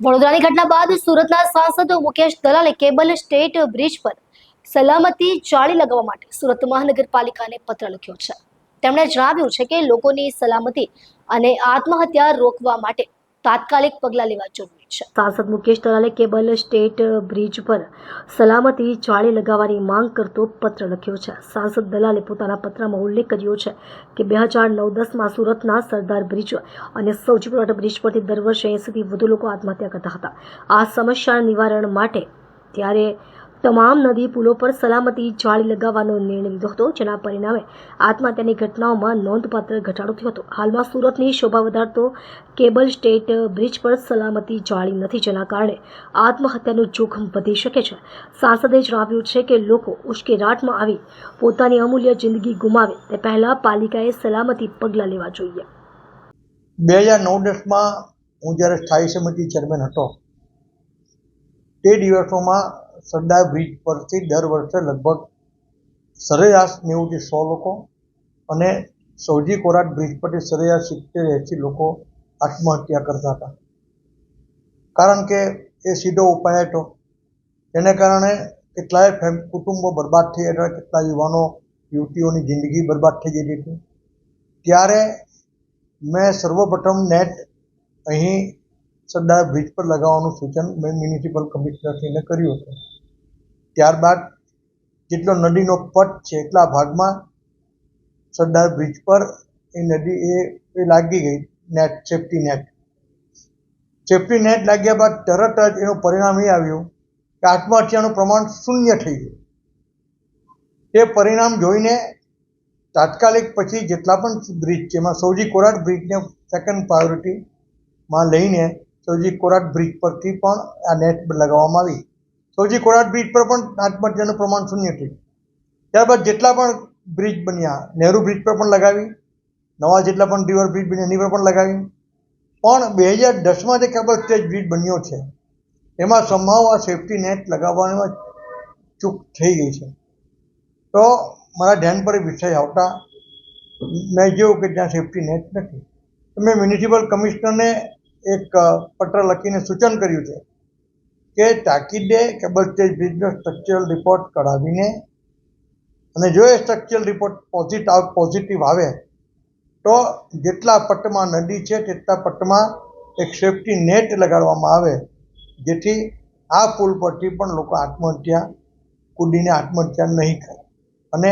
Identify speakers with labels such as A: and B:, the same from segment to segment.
A: વડોદરાની ઘટના બાદ સુરતના સાંસદ મુકેશ દલાલે કેબલ સ્ટેટ બ્રિજ પર સલામતી જાળી લગાવવા માટે સુરત મહાનગરપાલિકાને પત્ર લખ્યો છે. તેમણે જણાવ્યું છે કે લોકોની સલામતી અને આત્મહત્યા રોકવા માટે તાત્કાલિક પગલાં લેવા જરૂરી છે. સાંસદ મુકેશ દલાલે કેબલ સ્ટેટ બ્રિજ પર સલામતી જાળી લગાવવાની માંગ કરતો પત્ર લખ્યો છે. સાંસદ દલાલે પોતાના પત્રમાં ઉલ્લેખ કર્યો છે કે બે હજાર નવ દસમાં સુરતના સરદાર બ્રિજ અને સૌજીપુરટ બ્રિજ પરથી દર વર્ષે એંસીથી વધુ લોકો આત્મહત્યા કરતા હતા. આ સમસ્યા નિવારણ માટે ત્યારે તમામ નદી પુલો પર સલામતી જાળી લગાવવાનો નિર્ણય લીધો હતો. જેના પરિણામે આત્મહત્યાની ઘટનાઓમાં નોંધપાત્ર ઘટાડો થયો હતો. હાલમાં સુરતની શોભા વધારતો કેબલ સ્ટેટ બ્રિજ પર સલામતી જાળી નથી, જેના કારણે આત્મહત્યાનું જોખમ વધી શકે છે. સાંસદે જણાવ્યું છે કે લોકો ઉશ્કેરાટમાં આવી પોતાની અમૂલ્ય જિંદગી ગુમાવે તે પહેલા પાલિકાએ સલામતી પગલાં લેવા જોઈએ.
B: બે હજાર નવ દસમાં હું જ્યારે સ્થાયી સમિતિ ચેરમેન હતો, તે દિવસોમાં સરદાર બ્રિજ પરથી દર વર્ષે લગભગ સરેરાશ નેવુંથી સો લોકો અને સૌજી કોરાટ બ્રિજ પરથી સરેરાશ સિત્તેર એંસી લોકો આત્મહત્યા કરતા હતા. કારણ કે એ સીધો ઉપાય હતો. એને કારણે કેટલાય ફેમ, કુટુંબો બરબાદ થઈ ગયા કેટલા યુવાનો, યુવતીઓની જિંદગી બરબાદ થઈ જતી હતી. ત્યારે મેં સર્વપ્રથમ નેટ અહીં સરદાર બ્રિજ પર લગાવવાનું સૂચન મેં મ્યુનિસિપલ કમિશનરશ્રીને કર્યું હતું. ત્યારબાદ જેટલો નદીનો પટ છે એટલા ભાગમાં સરદાર બ્રિજ પર એ નદી એ એ લાગી ગઈ, net safety net. Safety net લાગ્યા બાદ તરત જ એનું પરિણામ એ આવ્યું કે આત્મહત્યાનું પ્રમાણ શૂન્ય થઈ ગયું. એ પરિણામ જોઈને તાત્કાલિક પછી જેટલા પણ બ્રિજ છે, એમાં સૌજી કોરાટ બ્રિજને સેકન્ડ પ્રાયોરિટીમાં લઈને સૌજી કોરાટ બ્રિજ પરથી પણ આ નેટ લગાવવામાં આવી. સૌજી કોરાટ બ્રિજ પર પણ આત્મહત્યાનું પ્રમાણ શૂન્ય થયું. ત્યારબાદ જેટલા પણ બ્રિજ બન્યા, નહેરુ બ્રિજ પર પણ લગાવી, નવા જેટલા પણ રિવર બ્રિજ બન્યા, એની પર પણ લગાવી. પણ બે હજાર દસમાં જે કેબલ સ્ટેજ બ્રિજ બન્યો છે, એમાં સંભાવ આ સેફ્ટી નેટ લગાવવામાં ચૂક થઈ ગઈ છે. તો મારા ધ્યાન પર વિષય આવતા, મેં જોયું કે ત્યાં સેફ્ટી નેટ નથી. મેં મ્યુનિસિપલ કમિશનરને એક પત્ર લખીને સૂચન કર્યું છે કે તાકીદે કેબલ સ્ટેજ બ્રિજનો સ્ટ્રક્ચરલ રિપોર્ટ કઢાવીને અને જો એ સ્ટ્રક્ચરલ રિપોર્ટ પોઝિટિવ પોઝિટિવ આવે, તો જેટલા પટ્ટમાં નદી છે તેટલા પટ્ટમાં એક સેફ્ટી નેટ લગાડવામાં આવે, જેથી આ પુલ પરથી પણ લોકો આત્મહત્યા કૂદીને આત્મહત્યા નહીં કરે. અને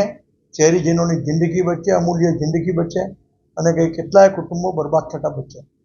B: શહેરીજનોની જિંદગી બચે, અમૂલ્ય જિંદગી બચે અને કંઈ કેટલાય કુટુંબો બરબાદ થતા બચે.